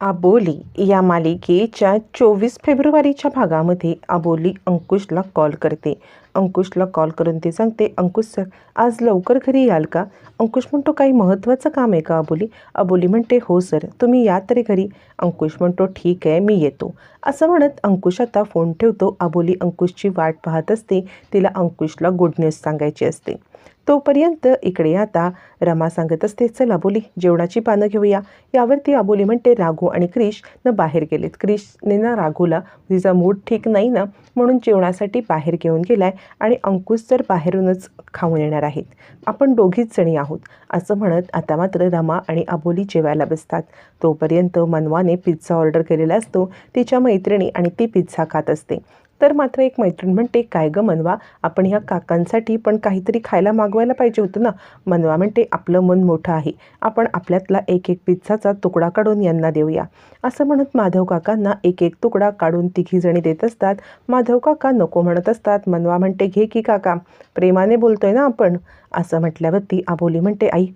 आबोली या मालिकेच्या चोवीस फेब्रुवारीच्या भागामध्ये आबोली अंकुशला कॉल करते. अंकुशला कॉल करून ते सांगते अंकुश सर आज लवकर घरी याल का? अंकुश म्हणतो काही महत्त्वाचं काम आहे का अबोली? अबोली म्हणते हो सर तुम्ही या तरी घरी. अंकुश म्हणतो ठीक आहे मी येतो. असं म्हणत अंकुश आता फोन ठेवतो. अबोली अंकुशची वाट पाहत असते. तिला अंकुशला गुड न्यूज सांगायची असते. तोपर्यंत इकडे आता रमा सांगत असते चल अबोली जेवणाची पानं घेऊया. यावरती अबोली म्हणते राघू आणि क्रिश न बाहेर गेलेत. क्रिशने ना राघूला तिचा मूड ठीक नाही ना म्हणून जेवणासाठी बाहेर घेऊन गेलाय आणि अंकुश तर बाहेरूनच खाऊन येणार आहेत. आपण दोघीच जणी आहोत. असं म्हणत आता मात्र रमा आणि अबोली जेवायला बसतात. तोपर्यंत मनवाने पिझ्झा ऑर्डर केलेला असतो. तिच्या मैत्रिणी आणि ती पिझ्झा खात असते. तर मात्र एक मैत्रीण म्हणते काय गं मनवा आपण ह्या काकांसाठी पण काहीतरी खायला मागवायला पाहिजे होतं ना. मनवा म्हणते आपलं मन मोठं आहे आपण आपल्यातला एक एक पिझ्झाचा तुकडा काढून यांना देऊया. असं म्हणत माधव काकांना एक एक तुकडा काढून तिघीजणी देत असतात. माधव काका नको म्हणत असतात. मनवा म्हणते घे की काका प्रेमाने बोलतोय ना आपण. असं म्हटल्यावरती आबोली म्हणते आई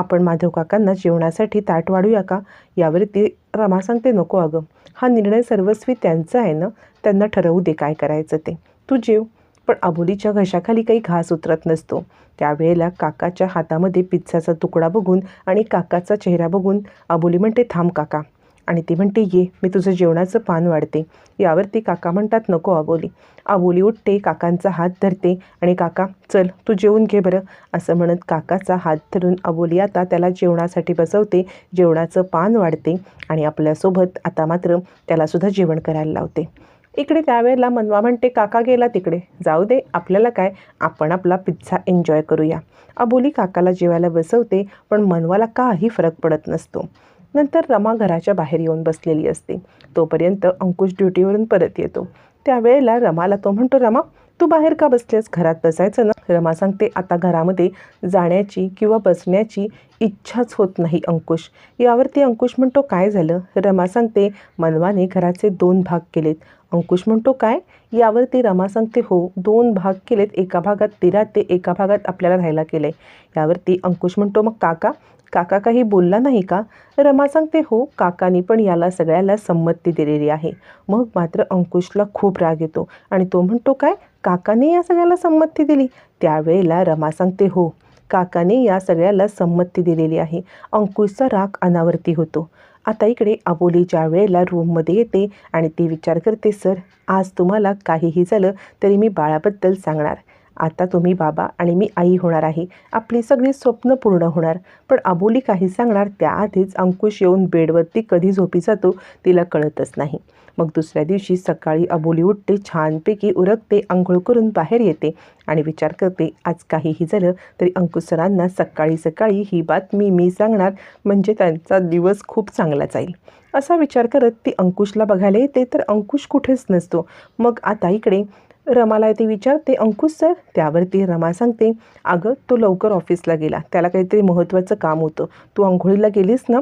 आपण माधव काकांना जेवणासाठी ताट वाढूया का? यावरती रमा सांगते नको अगं. हा निर्णय सर्वस्वी त्यांचा आहे ना? त्यांना ठरवू दे काय करायचं ते. तू जेव. पण अबोलीच्या घशाखाली काही घास उतरत नसतो. त्यावेळेला काकाच्या हातामध्ये पिझ्झाचा तुकडा बघून आणि काकाचा चेहरा बघून अबोली म्हणते थांब काका. आणि ती म्हणते ये मी तुझं जेवणाचं पान वाढते. यावरती काका म्हणतात नको अबोली अबोली उठते काकांचा हात धरते आणि काका चल तू जेवून घे बरं. असं म्हणत काकाचा हात धरून अबोली आता त्याला जेवणासाठी बसवते जेवणाचं पान वाढते आणि आपल्यासोबत आता मात्र त्यालासुद्धा जेवण करायला लावते. इकडे त्यावेळेला मनवा म्हणते काका गेला तिकडे. जाऊ दे आपल्याला काय? आपण आपला पिझ्झा एन्जॉय करूया. अबोली काकाला जेवायला बसवते पण मनवाला काही फरक पडत नसतो. नंतर रमा घराच्या बाहेर येऊन बसलेली असते. तोपर्यंत अंकुश ड्युटीवरून परत येतो. त्यावेळेला रमाला तो म्हणतो रमा तू बाहेर का बसलेस? घरात बसायचं ना? रमा सांगते आता घरामध्ये जाण्याची किंवा बसण्याची इच्छाच होत नाही अंकुश. यावरती अंकुश म्हणतो काय झालं? रमा सांगते मनवाने घराचे दोन भाग केलेत. अंकुश म्हणतो काय? यावरती रमा सांगते हो दोन भाग केलेत. एका भागात तिरा ते एका भागात आपल्याला राहायला केलं आहे यावरती अंकुश म्हणतो मग काका काका काही बोलला नाही का? रमा सांगते हो काकानी पण याला सगळ्याला संमती दिलेली आहे. मग मात्र अंकुशला खूप राग येतो आणि तो म्हणतो काय? काकाने या सगळ्याला संमती दिली? त्यावेळेला रमा सांगते हो काकाने या सगळ्याला संमती दिलेली आहे. अंकुशचा राग अनावर्ती होतो. आता इकडे अबोली ज्या वेळेला रूममध्ये येते आणि ती विचार करते सर आज तुम्हाला काहीही झालं तरी मी बाळाबद्दल सांगणार. आता तुम्ही बाबा आणि मी आई होणार आहे. आपली सगळी स्वप्न पूर्ण होणार. पण अबोली काही सांगणार त्याआधीच अंकुश येऊन बेडवरती कधी झोपी जातो तिला कळतच नाही. मग दुसऱ्या दिवशी सकाळी अबोली उठते छानपैकी उरकते आंघोळ करून बाहेर येते आणि विचार करते आज काहीही झालं तरी अंकुश सरांना सकाळी सकाळी ही बातमी मी सांगणार म्हणजे त्यांचा दिवस खूप चांगला जाईल. असा विचार करत ती अंकुशला बघायला येते तर अंकुश कुठेच नसतो. मग आता इकडे रमाला ती विचारते अंकुश सर त्यावरती रमा सांगते अगं तो लवकर ऑफिसला गेला. त्याला काहीतरी महत्त्वाचं काम होतं. तू आंघोळीला गेलीस ना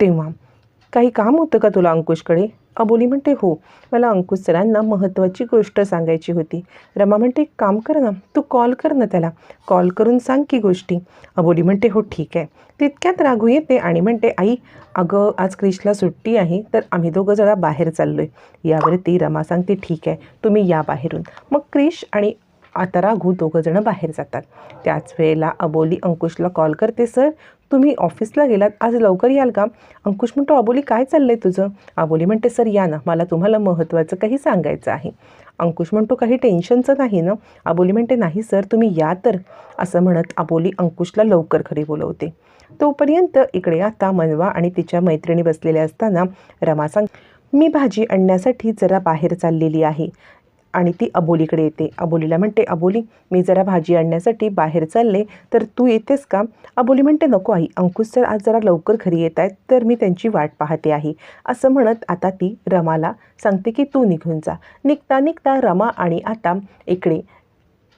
तेव्हा काही काम होतं का तुला अंकुशकडे? अबोली म्हणते हो. मला अंकुश सरांना महत्त्वाची गोष्ट सांगायची होती. रमा म्हणते काम कर ना तू कॉल कर ना त्याला. कॉल करून सांग की गोष्टी. अबोली म्हणते हो ठीक आहे. तितक्यात राघू येते आणि म्हणते आई अगं आज क्रिशला सुट्टी आहे तर आम्ही दोघं जरा बाहेर चाललो आहे यावरती रमा सांगते ठीक आहे तुम्ही या बाहेरून. मग क्रिश आणि आता राघू दोघंजणं बाहेर जातात. त्याच वेळेला अबोली अंकुशला कॉल करते सर तुम्ही ऑफिसला गेलात आज लवकर याल का? अंकुश म्हणतो अबोली काय चाललं आहे तुझं? अबोली म्हणते सर या ना मला तुम्हाला महत्त्वाचं काही सांगायचं आहे. अंकुश म्हणतो काही टेन्शनचं नाही ना? अबोली म्हणते नाही सर तुम्ही या तर. असं म्हणत अबोली अंकुशला लवकर घरी बोलवते. तोपर्यंत इकडे आता मनवा आणि तिच्या मैत्रिणी बसलेल्या असताना रमा सांग मी भाजी आणण्यासाठी जरा बाहेर चाललेली आहे. आणि ती अबोलीकडे येते. अबोलीला म्हणते अबोली मी जरा भाजी आणण्यासाठी बाहेर चालले तर तू येतेस का? अबोली म्हणते नको आई अंकुश सर आज जरा लवकर घरी येत आहेत तर मी त्यांची वाट पाहते आहे. असं म्हणत आता ती रमाला सांगते की तू निघून जा. निघता निघता रमा आणि आता इकडे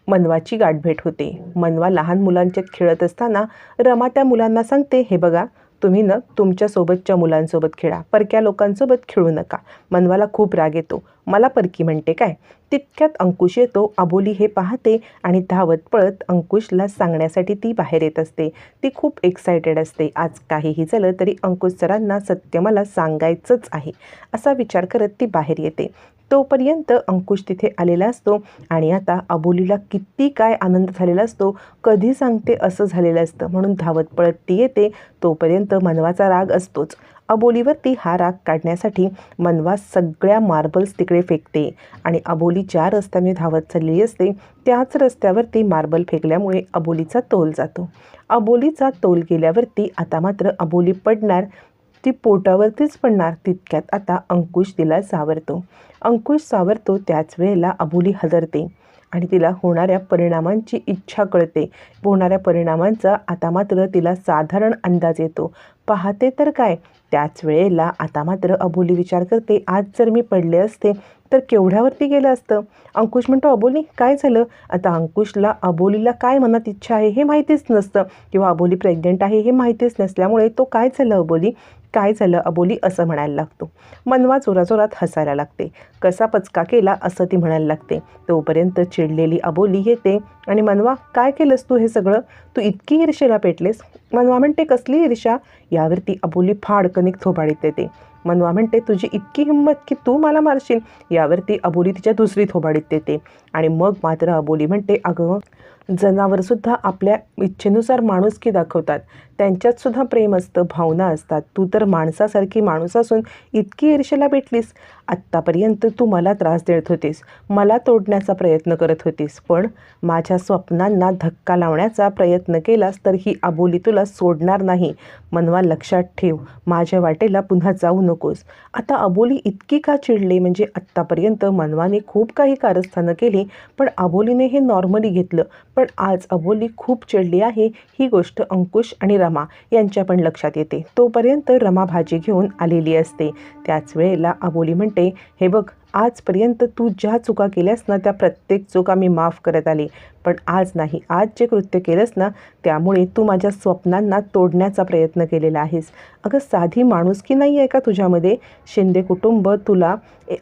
मनवाची गाठभेट होते. मनवा लहान मुलांच्यात खेळत असताना रमा त्या मुलांना सांगते हे बघा तुम्ही ना तुमच्यासोबतच्या मुलांसोबत खेळा. परक्या लोकांसोबत खेळू नका. मनवाला खूप राग येतो. मला परकी म्हणते काय? तितक्यात अंकुश येतो. अबोली हे पाहते आणि धावत पळत अंकुशला सांगण्यासाठी ती बाहेर येत असते. ती खूप एक्सायटेड असते. आज काहीही झालं तरी अंकुश सरांना सत्य मला सांगायचंच आहे. असा विचार करत ती बाहेर येते. तोपर्यंत अंकुश तिथे आलेला असतो आणि आता अबोलीला किती काय आनंद झालेला असतो कधी सांगते असं झालेलं असतं. म्हणून धावत पळत ती येते तोपर्यंत मनवाचा राग असतोच. अबोलीवरती हा राग काढण्यासाठी मनवा सगळ्या मार्बल्स तिकडे फेकते आणि अबोली ज्या रस्त्याने धावत चाललेली असते त्याच रस्त्यावरती मार्बल फेकल्यामुळे अबोलीचा तोल जातो. अबोलीचा तोल गेल्यावरती आता मात्र अबोली पडणार ती पोटावरतीच पडणार तितक्यात आता अंकुश तिला सावरतो. अंकुश सावरतो त्याच वेळेला अबोली हजरते आणि तिला होणाऱ्या परिणामांची इच्छा कळते. होणाऱ्या परिणामांचा आता मात्र तिला साधारण अंदाज येतो. पाहते तर काय? त्याच वेळेला आता मात्र अबोली विचार करते आज जर मी पडले असते तर केवढ्यावरती गेलं असतं? अंकुश म्हणतो अबोली काय झालं? आता अंकुशला अबोलीला काय मनात इच्छा आहे हे माहितीच नसतं. किंवा अबोली प्रेग्नेंट आहे हे माहितीच नसल्यामुळे तो काय झालं अबोली? काय झालं? अबोली असं म्हणायला लागतो. मनवा जोराजोरात हसायला लागते. कसा पचका केला असं ती म्हणायला लागते. तोपर्यंत चिडलेली अबोली येते आणि मनवा काय केलंस तू हे सगळं? तू इतकी ईर्षेला पेटलेस? मनवा म्हणते कसली ईर्षा यावरती अबोली फाडकनिक थोबाडीत येते मनवा म्हणते तुझी इतकी हिंमत की तू मला मारशील. यावरती अबोली तिच्या दुसरी थोबाडीत देते. आणि मग मात्र अबोली म्हणते अगं जनावरसुद्धा आपल्या इच्छेनुसार माणुसकी दाखवतात. त्यांच्यातसुद्धा प्रेम असतं भावना असतात. तू तर माणसासारखी माणूस असून इतकी ईर्षेला भेटलीस. आत्तापर्यंत तू मला त्रास देत होतीस मला तोडण्याचा प्रयत्न करत होतीस पण माझ्या स्वप्नांना धक्का लावण्याचा प्रयत्न केलास तर ही आबोली तुला सोडणार नाही. मनवा लक्षात ठेव माझ्या वाटेला पुन्हा जाऊ नकोस. आता अबोली इतकी का चिडली? म्हणजे आत्तापर्यंत मनवाने खूप काही कारस्थानं केली पण अबोलीने हे नॉर्मली घेतलं. पण आज अबोली खूप चिडली आहे ही गोष्ट अंकुश आणि रमा यांच्या पण लक्षात येते. तोपर्यंत रमा भाजी घेऊन आलेली असते. त्याच वेळेला अबोली म्हणते हे बघ आजपर्यंत तू ज्या चुका केल्यास ना त्या प्रत्येक चुका मी माफ करत आली. पण आज नाही. आज जे कृत्य केलंस ना त्यामुळे तू माझ्या स्वप्नांना तोडण्याचा प्रयत्न केलेला आहेस. अगं साधी माणुसकी नाही आहे का तुझ्यामध्ये? शिंदे कुटुंब तुला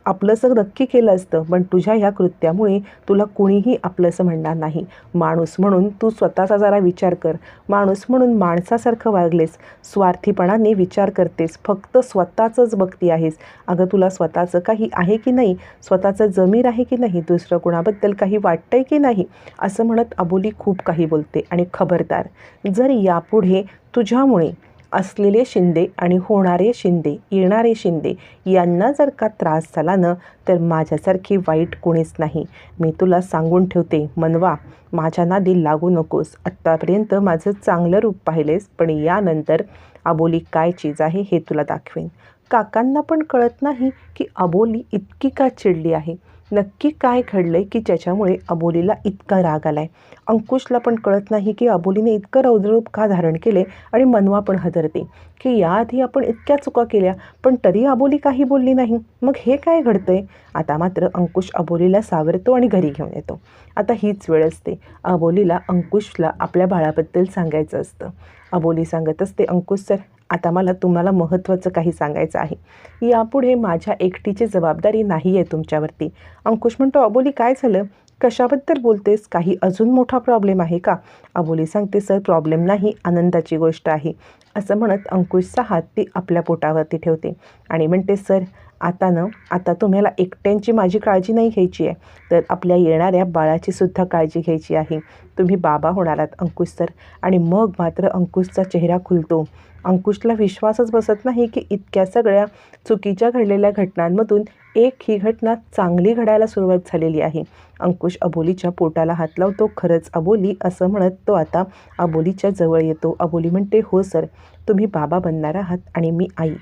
आपलंसं नक्की केलं असतं पण तुझ्या ह्या कृत्यामुळे तुला कुणीही आपलंसं म्हणणार नाही. माणूस म्हणून तू स्वतःचा जरा विचार कर. माणूस म्हणून माणसासारखं वागलेस. स्वार्थीपणाने विचार करतेस. फक्त स्वतःचंच बघती आहेस. अगं तुला स्वतःचं काही आहे की नाही नाही. स्वतःचा जमीर आहे की नाही दुसरं कुणाबद्दल काही वाटतंय की नाही असं म्हणत अबोली खूप काही बोलते आणि खबरदार. जर यापुढे तुझ्यामुळे असलेले शिंदे आणि होणारे शिंदे येणारे शिंदे यांना जर का त्रास झाला ना तर माझ्यासारखी वाईट कोणीच नाही. मी तुला सांगून ठेवते मनवा माझ्या नादी लागू नकोस. आत्तापर्यंत माझं चांगलं रूप पाहिलेस पण यानंतर अबोली काय चीज आहे हे तुला दाखवेन. काकांना पण कळत नाही की अबोली इतकी का चिडली आहे. नक्की काय घडलं आहे की ज्याच्यामुळे अबोलीला इतका राग आला आहे अंकुशला पण कळत नाही की अबोलीने इतकं रौद्ररूप का धारण केले आणि मनवा पण हदरते की याआधी आपण इतक्या चुका केल्या पण तरी अबोली काही बोलली नाही. मग हे काय घडतंय? आता मात्र अंकुश अबोलीला सावरतो आणि घरी घेऊन येतो. आता हीच वेळ असते. अबोलीला अंकुशला आपल्या बाळाबद्दल सांगायचं असतं. अबोली सांगत असते अंकुश सर आता मला तुम्हाला महत्त्वाचं काही सांगायचं आहे. यापुढे माझ्या एकटीची जबाबदारी नाही आहे तुमच्यावरती. अंकुश म्हणतो अबोली काय झालं? कशाबद्दल बोलतेस? काही अजून मोठा प्रॉब्लेम आहे का? अबोली सांगते सर प्रॉब्लेम नाही आनंदाची गोष्ट आहे. असं म्हणत अंकुशचा हात ती आपल्या पोटावरती ठेवते आणि म्हणते सर आता न आता तुम्हाला एकट्यांची माझी काळजी नाही घ्यायची आहे. तर आपल्या येणाऱ्या बाळाची सुद्धा काळजी घ्यायची आहे. तुम्ही बाबा होणार आहात अंकुश सर. आणि मग मात्र अंकुशचा चेहरा खुलतो. अंकुशला विश्वासच बसत नाही की इतक्या सगळ्या चुकीच्या घडलेल्या घटनांमधून एक ही घटना चांगली घडायला सुरुवात झालेली आहे. अंकुश अबोलीच्या पोटाला हात लावतो. खरंच अबोली असं म्हणत तो आता अबोलीच्या जवळ येतो. अबोली म्हणते हो सर तुम्ही बाबा बनणार आहात आणि मी आई.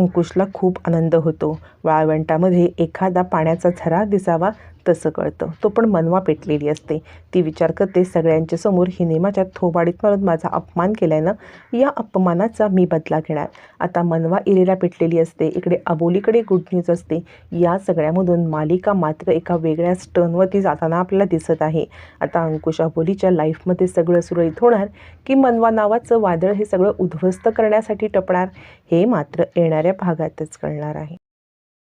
अंकुशला खूप आनंद होतो. वाळवंटामध्ये एखादा पाण्याचा झरा दिसावा तसं कळतं. तो पण मनवा पेटलेली असते. ती विचार करते सगळ्यांच्या समोर हिने माझ्या थोबाडीत मारून माझा अपमान केल्यानं या अपमानाचा मी बदला घेणार. आता मनवा इलेला पेटलेली असते. इकडे अबोलीकडे गुड न्यूज असते. या सगळ्यामधून मालिका मात्र एका वेगळ्याच टर्नवरती जाताना आपल्याला दिसत आहे. आता अंकुश अबोलीच्या लाईफमध्ये सगळं सुरळीत होणार की मनवा नावाचं वादळ हे सगळं उद्ध्वस्त करण्यासाठी टपणार? हे मात्र येणाऱ्या भागातच कळणार आहे.